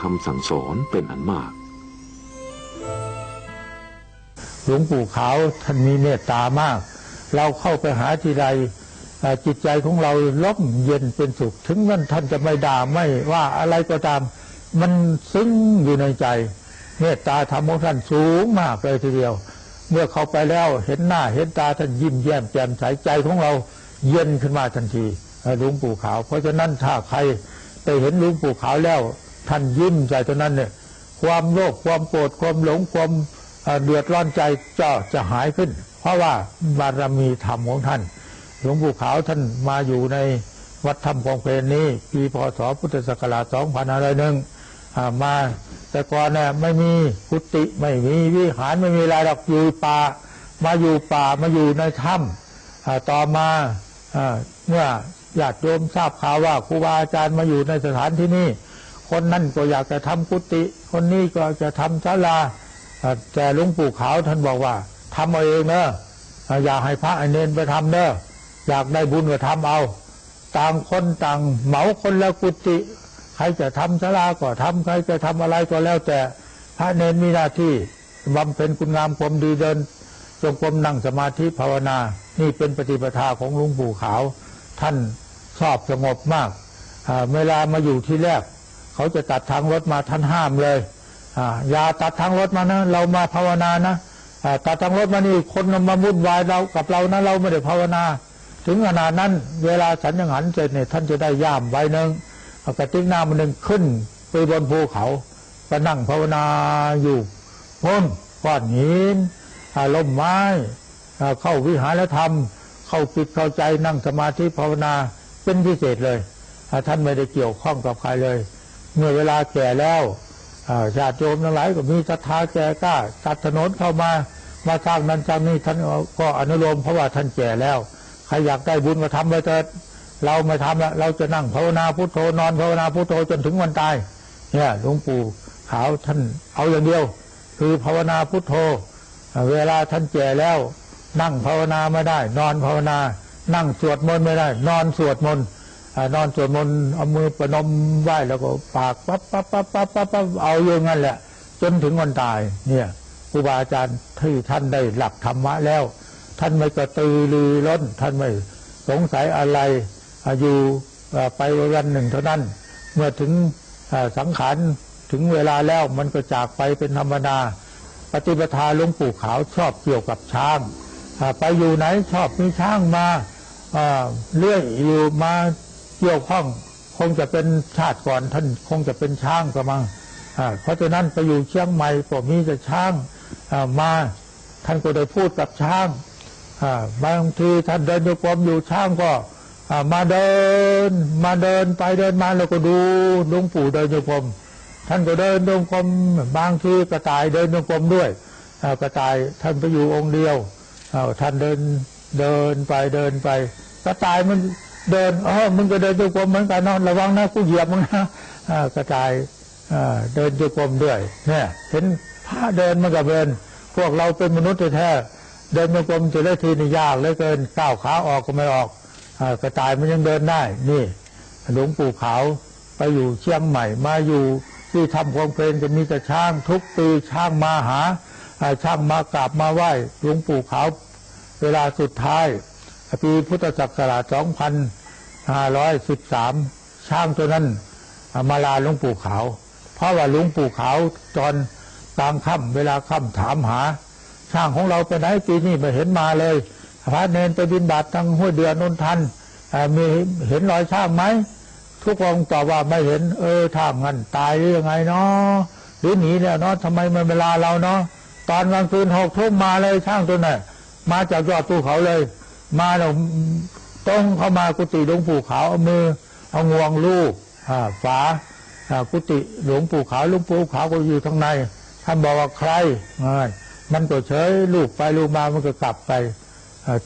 คำสั่งสอนเป็นอันมากหลวงปู่ขาวท่านมีเมตตามาก เราเข้าไปหาทีไรจิตใจของเราล่มเย็นเป็นสุข ถึงนั้นท่านจะไม่ด่าไม่ว่าอะไรก็ตาม มันซึ้งอยู่ในใจ เมตตาธรรมของท่านสูงมากเลยทีเดียว เมื่อเข้าไปแล้วเห็นหน้าเห็นตาท่านยิ้มแย้มแจ่มใสใจของเราเย็นขึ้นมาทันทีหลวงปู่ขาว เพราะฉะนั้นถ้าใครไปเห็นหลวงปู่ขาวแล้ว ท่านยิ้มใจเท่านั้นเนี่ย ความโลภความโกรธความหลงความเอ่อเดือดร้อนใจจะจะหายขึ้น เพราะว่าบารมีธรรมของท่าน หลวงปู่ขาวท่านมาอยู่ในวัดธรรมของเพลนนี้ ปีพศพุทธศักราช2501อ่ามาแต่ก่อนเนี่ยไม่มีกุฏิไม่มีวิหารไม่มีอะไรหรอกอยู่ป่า มาอยู่ป่ามาอยู่ในถ้ำต่อมาอ่าเมื่อญาติโยมทราบข่าวว่าครูบาอาจารย์มาอยู่ในสถานที่นี้ คนนั่นก็อยากจะทำกุฏิคนนี้ก็จะทำศาลาแต่หลวงปู่ขาวท่านบอกว่าทำเอาเองเนอะอย่าให้พระไอเนนไปทำเนอะอยากได้บุญก็ทำเอา ต่างคนต่างเหมาคนละกุฏิใครจะทำศาลาก็ทำใครจะทำอะไรก็แล้ว แต่พระเนนมีหน้าที่บำเพ็ญคุณงามความดีเดินจงกรมนั่งสมาธิภาวนา นี่เป็นปฏิปทาของหลวงปู่ขาว ท่านชอบสงบมากเวลามาอยู่ที่แรก เขาจะตัดทางรถมาท่านห้ามเลยอย่าตัดทางรถมานะ เรามาภาวนานะตัดทางรถมานี่คนมาวุ่นวายเรากับเรานะเราไม่ได้ภาวนา ถึงขนาดนั้น เวลาฉันยังหันเสร็จเนี่ยท่านจะได้ย่ามใบหนึ่งกระติกน้ำมันหนึ่งขึ้นไปบนภูเขาก็นั่งภาวนาอยู่พ้นก้อนหินอาลมไม้เข้าวิหารธรรม เข้าจิตเข้าใจนั่งสมาธิภาวนาเป็นพิเศษเลยท่านไม่ได้เกี่ยวข้องกับใครเลย เมื่อเวลาแก่แล้วอ่าญาติโยมทั้งหลายก็มีศรัทธาแก่กล้าตัดถนนเข้ามามาสร้างนั้นสร้างนี้ท่านก็อนุโลมเพราะว่าท่านแก่แล้วใครอยากได้บุญก็ทำไปเถิดเราไม่ทำละเราจะนั่งภาวนาพุทโธนอนภาวนาพุทโธจนถึงวันตายเนี่ยหลวงปู่ขาวท่านเอาอย่างเดียว คือภาวนาพุทโธ เวลาท่านแก่แล้ว นั่งภาวนาไม่ได้ นอนภาวนา นั่งสวดมนต์ไม่ได้ นอนสวดมนต์ นอนสวดมนต์เอามือประนมไหว้แล้วก็ปากปั๊บปั๊บปั๊บปั๊บปั๊บปั๊บเอาอย่างนั้นแหละ จนถึงวันตาย เนี่ยครูบาอาจารย์ที่ท่านได้หลักธรรมะแล้ว ท่านไม่กระตือรือร้น ท่านไม่สงสัยอะไรอายู่ไปวันหนึ่งเท่านั้น เมื่อถึงสังขารถึงเวลาแล้วมันก็จากไปเป็นธรรมดาปฏิปทาหลวงปู่ขาวชอบเกี่ยวกับช้างไปอยู่ไหนชอบมีช้างมาอ่าเลื่อยอยู่มา เกี่ยวข้องคงจะเป็นชาติก่อนท่านคงจะเป็นช้างกระมังเพราะฉะนั้นไปอยู่เชียงใหม่ก็มีแต่ช้างมาท่านก็ได้พูดกับช้างบางทีท่านเดินโยกมอยู่ช้างก็มาเดินมาเดินไปเดินมาแล้วก็ดูหลวงปู่เดินโยกมท่านก็เดินโยกมบางทีกระต่ายเดินโยกมด้วยกระต่ายท่านไปอยู่องค์เดียวท่านเดินเดินไปเดินไป กระต่ายมัน เดินเออมึงก็เดินโยกมเหมือนกันนอนระวังนะกูเหยียบมึงนะกระต่ายเดินโยกมด้วยเนี่ยเห็นพระเดินมันก็เดิน พวกเราเป็นมนุษย์แท้เดินโยกมจะได้ทีนี่ยากเหลือเกินก้าวขาออกก็ไม่ออกอกระต่ายมันยังเดินได้ นี่หลวงปู่ขาวไปอยู่เชียงใหม่มาอยู่ที่ทำความเพลนจะมีแต่ช้างทุกปีช้างมาหาอ่าช้างมากราบมาไหว้หลวงปู่ขาว เวลาสุดท้าย ปีพุทธศักราช 2513ช้างตัวนั้นมาลาหลวงปู่ขาว เพราะว่าหลวงปู่ขาวตอนกลางค่ำเวลาค่ำถามหา ช่างของเราไปไหนปีนี้ไม่เห็นมาเลย พระเนนไปบินบาตทางห้วยเดือนนนทันมีเห็นรอยช่างไหมทุกองตอบว่าไม่เห็น เออถ้างั้นตายหรือยังไงเนาะหรือหนีแล้วเนาะทำไมมันเวลาเราเนาะตอนกลางคืนหกทุ่มมาเลยช่างตัวนั้นมาจากยอดภูเขาเลย มาเรา ตรงเข้ามากุฏิหลวงปู่ขาวเอามือเอางวงลูกฝากุฏิหลวงปู่ขาวหลวงปู่ขาวก็อยู่ข้างในท่านบอกว่าใครอ่ามันก็เฉยลูกไปลูกมามันก็กลับไป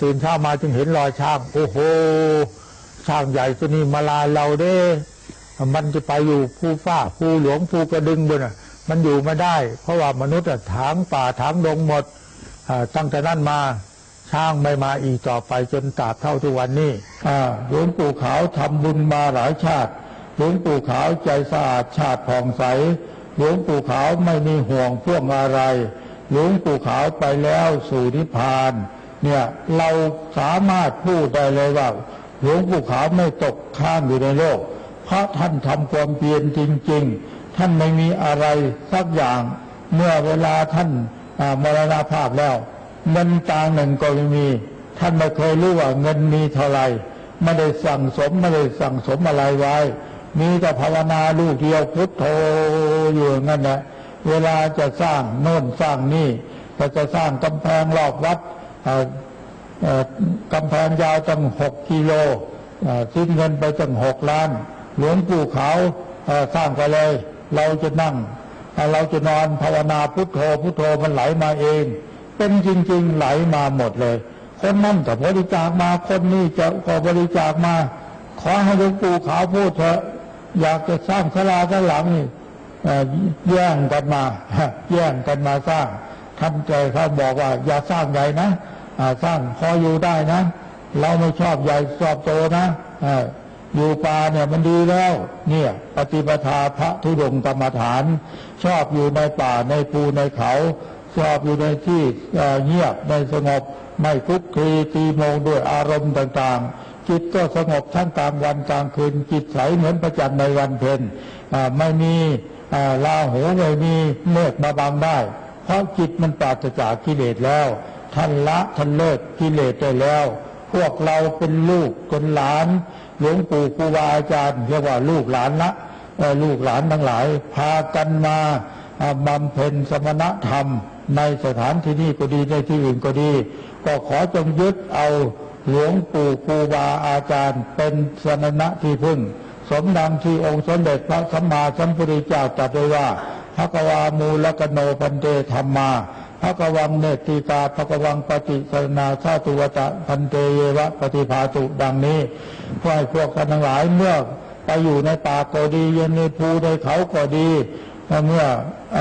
ตื่นเช้ามาจึงเห็นรอยช้างโอ้โหช้างใหญ่ตัวนี้มาลาเราเด้มันจะไปอยู่ภูฟ้าภูหลวงภูกระดึงบนมันอยู่ไม่ได้ เพราะว่ามนุษย์อะถางป่าถางดงหมดตั้งแต่นั้นมา ช้างไม่มาอีกต่อไปจนตราบเท่าทุกวันนี้อ่าหลวงปู่ขาวทำบุญมาหลายชาติ หลวงปู่ขาวใจสะอาดชาติผ่องใส หลวงปู่ขาวไม่มีห่วงพวกอะไร หลวงปู่ขาวไปแล้วสู่นิพพาน เนี่ยเราสามารถพูดได้เลยว่า หลวงปู่ขาวไม่ตกข้ามอยู่ในโลก เพราะท่านทำความเพียรจริง ๆ ท่านไม่มีอะไรสักอย่าง เมื่อเวลาท่านอ่ามรณภาพแล้ว เงินตางหนึ่งก็ไม่มี ท่านไม่เคยรู้ว่าเงินมีเท่าไหร่ไม่ได้สั่งสมไม่ได้สั่งสมอะไรไว้ มีแต่ภาวนาลูกเดียวพุทโธอยู่งนั้นแหละเวลาจะสร้างโน่นสร้างนี่ก็จะสร้างกำแพงรอบวัดกำแพงยาวตั้งหกกิโลสิ้นเงินไปตั้งหกล้าน หลวงปู่ขาวสร้างไปเลย เราจะนั่ง เราจะนอนภาวนาพุทโธพุทโธมันไหลมาเอง เป็นจริง ๆ ไหลมาหมดเลย คนนั่นก็บริจาคมาคนนี้จะก็บริจาคมา ขอให้หลวงปู่ขาวพูดเถอะอยากจะสร้างศาลาด้านหลังนี่แย่งกันมา แย่งกันมาสร้างท่านใจเขาบอกว่า อย่าสร้างใหญ่นะสร้างพออยู่ได้นะ เราไม่ชอบใหญ่ชอบโตนะอยู่ป่าเนี่ยมันดีแล้ว เนี่ย ปฏิปทาพระธุดงค์กรรมฐาน ชอบอยู่ในป่าในภูในเขา ชอบอยู่ในที่เงียบในสงบไม่คลุกคลีตีโมงด้วยอารมณ์ต่างๆ จิตก็สงบทั้งกลางวันกลางคืน จิตใสเหมือนพระจันทร์ในวันเพ็ญไม่มีอ่าลาหูไม่มีเมฆมาบังได้ เพราะจิตมันปราศจากกิเลสแล้วท่านละท่านเลิกกิเลสได้แล้ว พวกเราเป็นลูกเป็นหลาน หลวงปู่ครูบาอาจารย์เรียกว่าลูกหลานละลูกหลานทั้งหลาย พากันมาบำเพ็ญสมณธรรม ในสถานที่นี้ก็ดีในที่อื่นก็ดี ก็ขอจงยึดเอาหลวงปู่ครูบาอาจารย์ เป็นสนณะที่พึ่ง สมดังที่องค์สมเด็จพระสัมมาสัมพุทธเจ้าตรัสไว้ว่าพระกวามูลกโนพันเตธรรมาพระกวังเนติกาพระกวังปฏิสนาชาตุวตะพันเตเยวะปฏิภาตุดังนี้เพื่อให้พวกกันทั้งหลายเมื่อไปอยู่ในป่าก็ดีเย็นในภูในเขาก็ดีเมื่ออ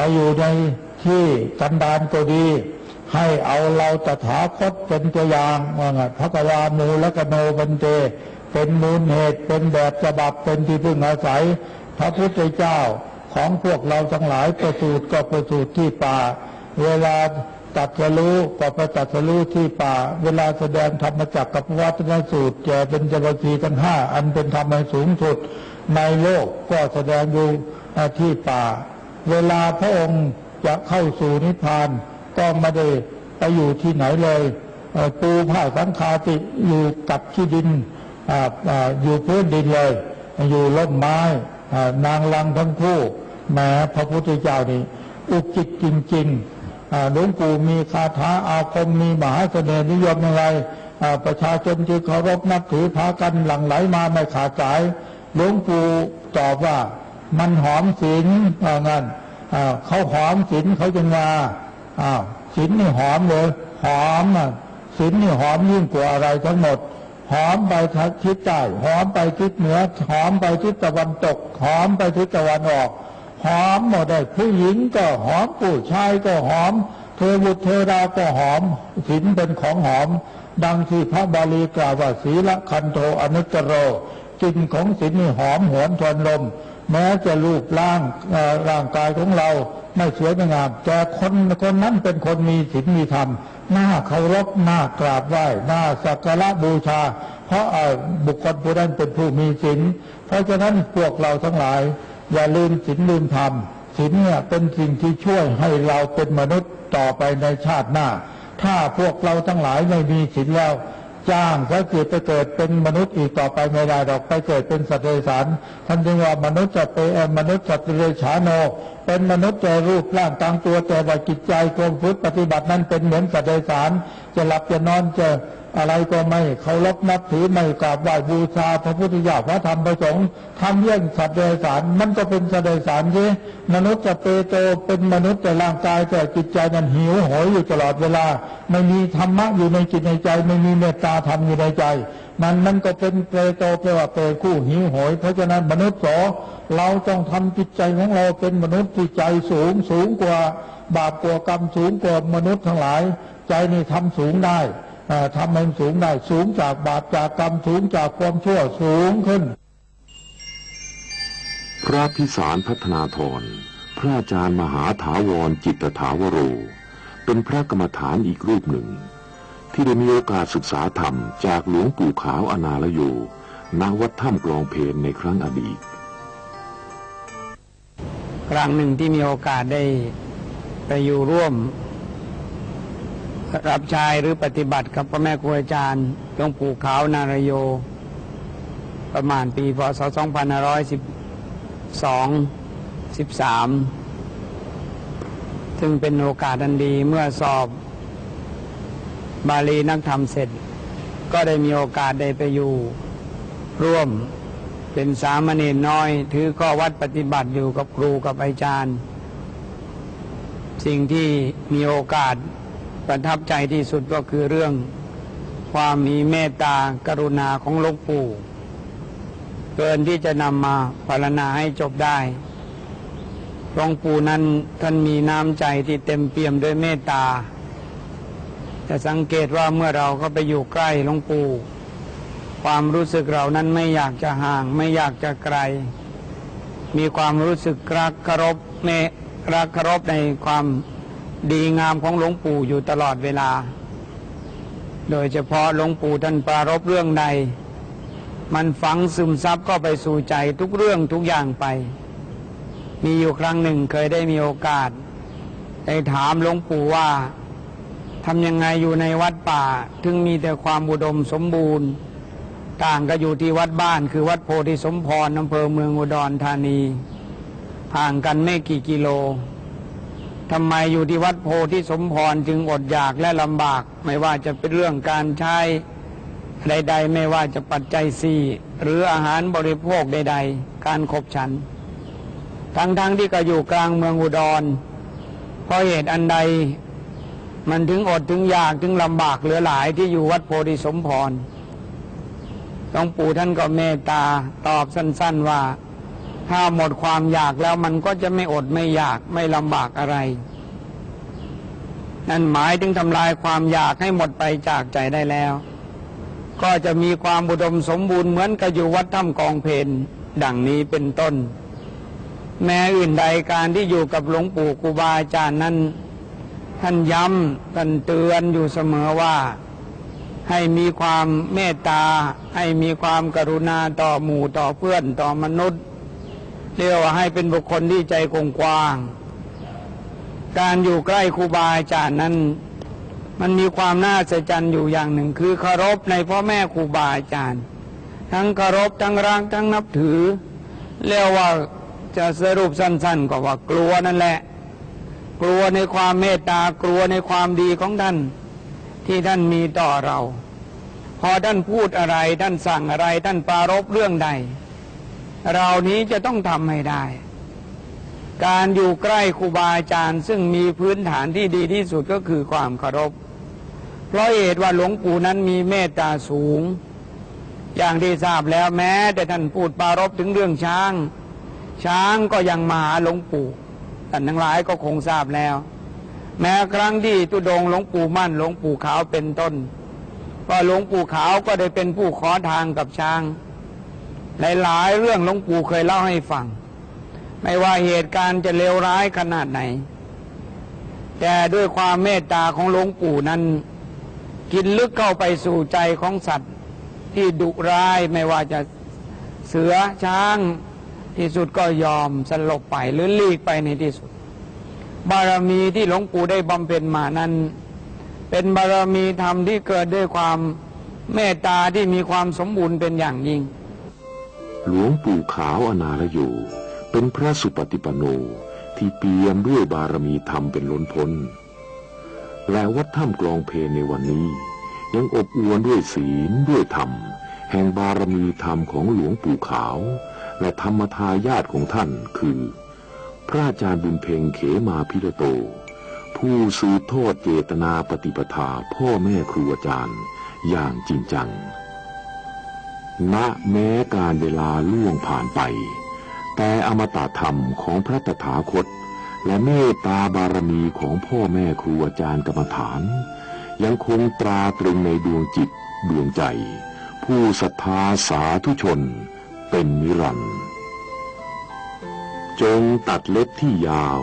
อไปอยู่ในที่กันดารก็ดี ให้เอาเราตถาคตเป็นตัวอย่างว่าไงพระกวามูลกโนบันเตเป็นมูลเหตุเป็นแบบฉบับเป็นที่พึ่งอาศัย พระพุทธเจ้าของพวกเราทั้งหลายประสูติก็ประสูติที่ป่า เวลาตัดสรู้ก็ไปตัดสรู้ที่ป่า เวลาแสดงธรรมจักรกับวัฒนสูตรแก่เป็นจวัคีทั้งห้าอันเป็นธรรมอันสูงสุดในโลกก็แสดงอยู่ที่ป่า เวลาพระองค์จะเข้าสู่นิพพานก็ไม่ได้ไปอยู่ที่ไหนเลยเอ่อปูผ้าสังคาติอยู่กับที่ดินออยู่พื้นดินเลย อยู่ร่มไม้นางลังทั้งคู่ แม้พระพุทธเจ้านี่อุกิจจริงๆอ่าหลวงปู่มีคาถาอาคมมีมหาเสน่ห์นิยมอะไรประชาชนที่เคารพนับถือพากันหลั่งไหลมาไม่ขาดสาย หลวงปู่ตอบว่า มันหอมศีลว่างั้นเขาหอมศีลเขาจึงมาอ้าศีลนี่หอมเลยหอมอะศีลนี่หอมยิ่งกว่าอะไรทั้งหมด หอมไปทิศใต้หอมไปทิศเหนือ หอมไปทิศตะวันตก หอมไปทิศตะวันออก หอมหมดเลยผู้หญิงก็หอมผู้ชายก็หอม เทวุตเทราก็หอมศีลเป็นของหอม ดังที่พระบาลีกล่าวว่าศีละคันโทอนุตโรกลิ่นของศีลนี่หอมหวนทวนลม แม้จะรูปร่างร่างกายของเราไม่สวยไม่งามแต่คนคนนั้นเป็นคนมีศีลมีธรรมหน้าเคารพหน้ากราบไหว้หน้าสักการะบูชา เพราะบุคคลผู้นั้นเป็นผู้มีศีลเพราะฉะนั้นพวกเราทั้งหลาย อย่าลืมศีลลืมธรรมศีลเนี่ยเป็นสิ่งที่ช่วยให้เราเป็นมนุษย์ต่อไปในชาติหน้า ถ้าพวกเราทั้งหลายไม่มีศีลแล้ว จ้างพระเกิดไปเกิดเป็นมนุษย์อีกต่อไปไม่ได้ดอกไปเกิดเป็นสัตว์เดรัจฉานท่านจึงว่ามนุษย์จะเป็นมนุษย์สัตว์เดรัจฉานโนเป็นมนุษย์แต่รูปร่างต่างตัวแต่ว่าจิตใจความพุทธปฏิบัตินั้นเป็นเหมือนสัตว์เดรัจฉานจะหลับจะนอนจะ อะไรก็ไม่เคารพนับถือไม่กราบไหว้บูชาพระพุทธเจ้าพระธรรมพระสงฆ์ทำเรื่องสัตว์เดรัจฉานมันก็เป็นสัตว์เดรัจฉานสิมนุษย์จะเปโตเป็นมนุษย์แต่ร่างกายแต่จิตใจนั้นหิวโหยอยู่ตลอดเวลา ไม่มีธรรมะอยู่ในจิตในใจ ไม่มีเมตตาธรรมอยู่ในใจ มันมันก็เป็นเปรโตแปลว่าเปรคู่หิวโหย เพราะฉะนั้นมนุษย์โสเราต้องทำจิตใจของเราเป็นมนุษย์ที่ใจสูงสูงกว่าบาปกว่ากรรมสูงกว่ามนุษย์ทั้งหลาย ใจนี่ทำสูงได้ ทำให้มันสูงได้สูงจากบาปจากกรรมสูงจากความชั่วสูงขึ้น พระพิสารพัฒนาธรพระอาจารย์มหาถาวรจิตถาวโร เป็นพระกรรมฐานอีกรูปหนึ่ง ที่ได้มีโอกาสศึกษาธรรมจากหลวงปู่ขาวอนาลโยณวัดถ้ำกลองเพนในครั้งอดีต ครั้งหนึ่งที่มีโอกาสได้ไปอยู่ร่วม รับใช้หรือปฏิบัติกับพระแม่ครูอาจารย์หลวงปู่ขาวนารโย ประมาณปีพศ 2512 13 ซึ่งเป็นโอกาสอันดีเมื่อสอบบาลีนักธรรมเสร็จ ก็ได้มีโอกาสได้ไปอยู่ ร่วมเป็นสามเณรน้อย ถือข้อวัดปฏิบัติอยู่กับครูกับอาจารย์ สิ่งที่มีโอกาส ประทับใจที่สุดก็คือเรื่องความมีเมตตากรุณาของหลวงปู่เกินที่จะนำมาพารณาให้จบได้หลวงปู่นั้นท่านมีน้ำใจที่เต็มเปี่ยมด้วยเมตตาจะสังเกตว่าเมื่อเราก็ไปอยู่ใกล้หลวงปู่ ความรู้สึกเรานั้นไม่อยากจะห่าง ไม่อยากจะไกล มีความรู้สึกรักเคารพเมรักเคารพในความ ดีงามของหลวงปู่อยู่ตลอดเวลา โดยเฉพาะหลวงปู่ท่านปรารบเรื่องใด มันฝังซึมซับก็ไปสู่ใจทุกเรื่องทุกอย่างไป มีอยู่ครั้งหนึ่งเคยได้มีโอกาสได้ถามหลวงปู่ว่าทำยังไงอยู่ในวัดป่า ถึงมีแต่ความอุดมสมบูรณ์ ต่างก็อยู่ที่วัดบ้านคือวัดโพธิสมพรอำเภอเมืองอุดรธานีห่างกันไม่กี่กิโล ทำไมอยู่ที่วัดโพธิสมพรจึงอดอยากและลำบาก ไม่ว่าจะเป็นเรื่องการใช้ใด ๆ ไม่ว่าจะปัจจัยสี่หรืออาหารบริโภคใด ๆ การขบฉัน ทั้งๆทที่ก็อยู่กลางเมืองอุดร เพราะเหตุอันใด มันถึงอดถึงอยากถึงลำบากเหลือหลายที่อยู่วัดโพธิสมพรหลวงปู่ท่านก็เมตตาตอบสั้น ๆว่า ถ้าหมดความอยากแล้วมันก็จะไม่อดไม่อยากไม่ลำบากอะไร นั่นหมายถึงทำลายความอยากให้หมดไปจากใจได้แล้ว ก็จะมีความบุดมสมบูรณ์เหมือนกับอยู่วัดถ้ำกองเพนดังนี้เป็นต้น แม้อื่นใดการที่อยู่กับหลวงปู่ครูบาอาจารย์นั้น ท่านย้ำท่านเตือนอยู่เสมอว่า ให้มีความเมตตา ให้มีความกรุณาต่อหมู่ต่อเพื่อนต่อมนุษย์ เรียกว่าให้เป็นบุคคลที่ใจกว้าง การอยู่ใกล้ครูบาอาจารย์นั้น มันมีความน่าสะใจอยู่อย่างหนึ่ง คือเคารพในพ่อแม่ครูบาอาจารย์ ทั้งเคารพทั้งรักทั้งนับถือ เรียกว่าจะสรุปสั้นๆก็ว่ากลัวนั่นแหละ กลัวในความเมตตากลัวในความดีของท่านที่ท่านมีต่อเรา พอท่านพูดอะไรท่านสั่งอะไรท่านปรารบเรื่องใด เรานี้จะต้องทำให้ได้ การอยู่ใกล้ครูบาอาจารย์ซึ่งมีพื้นฐานที่ดีที่สุดก็คือความเคารพ เพราะเหตุว่าหลวงปู่นั้นมีเมตตาสูง อย่างที่ทราบแล้วแม้ แต่ท่านพูดปรารบถึงเรื่องช้าง ช้างก็ยังมาหาหลวงปู่ท่านทั้งหลายก็คงทราบแล้ว แม้ครั้งที่ตุดงหลวงปู่มั่นหลวงปู่ขาวเป็นต้น ก็หลวงปู่ขาวก็ได้เป็นผู้ขอทางกับช้าง ในหลายเรื่องหลวงปู่เคยเล่าให้ฟัง ไม่ว่าเหตุการณ์จะเลวร้ายขนาดไหน แต่ด้วยความเมตตาของหลวงปู่นั้น กินลึกเข้าไปสู่ใจของสัตว์ที่ดุร้ายไม่ว่าจะเสือช้างที่สุดก็ยอมสลบไปหรือลีกไปในที่สุด บารมีที่หลวงปู่ได้บำเพ็ญมานั้น เป็นบารมีธรรมที่เกิดด้วยความเมตตาที่มีความสมบูรณ์เป็นอย่างยิ่ง หลวงปู่ขาวอนาลโย เป็นพระสุปฏิปันโนที่เปี่ยมด้วยบารมีธรรมเป็นล้นพ้น และวัดถ้ำกลองเพลในวันนี้ ยังอบอวลด้วยศีลด้วยธรรม แห่งบารมีธรรมของหลวงปู่ขาว และธรรมทายาทของท่านคือ พระอาจารย์บุญเพ็งเขมาพิรโต ผู้สืบทอดเจตนาปฏิปทาพ่อแม่ครูอาจารย์อย่างจริงจัง ณแม้การเวลาล่วงผ่านไป แต่อมตะธรรมของพระตถาคต และเมตตาบารมีของพ่อแม่ครูอาจารย์กรรมฐาน ยังคงตราตรึงในดวงจิตดวงใจ ผู้ศรัทธาสาธุชน เป็นนิรันดร์จงตัดเล็บที่ยาว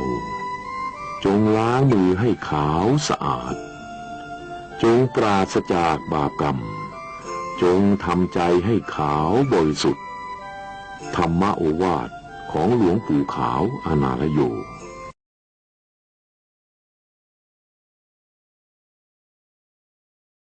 จงล้างมือให้ขาวสะอาด จงปราศจากบาปกรรม จงทำใจให้ขาวบริสุทธิ์ ธรรมโอวาทของหลวงปู่ขาวอนาลโย